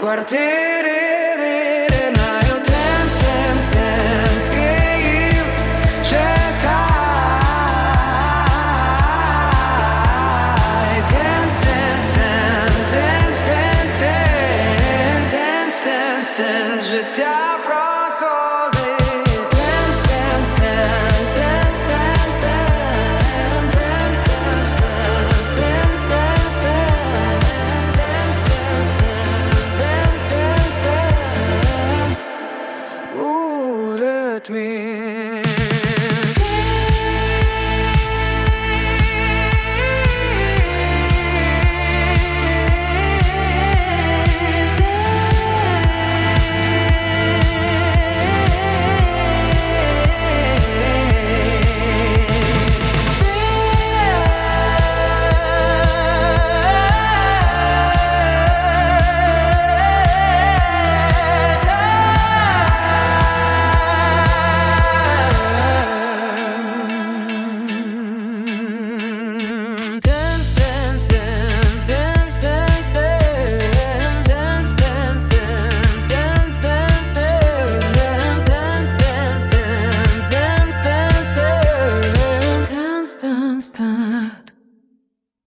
квартири ринаю тенс, тенс, тенс, Київ чекай. Тенс, тенс, тенс, тенс, тенс, тенс, тенс, тенс, тенс, життя проходить. hurt me.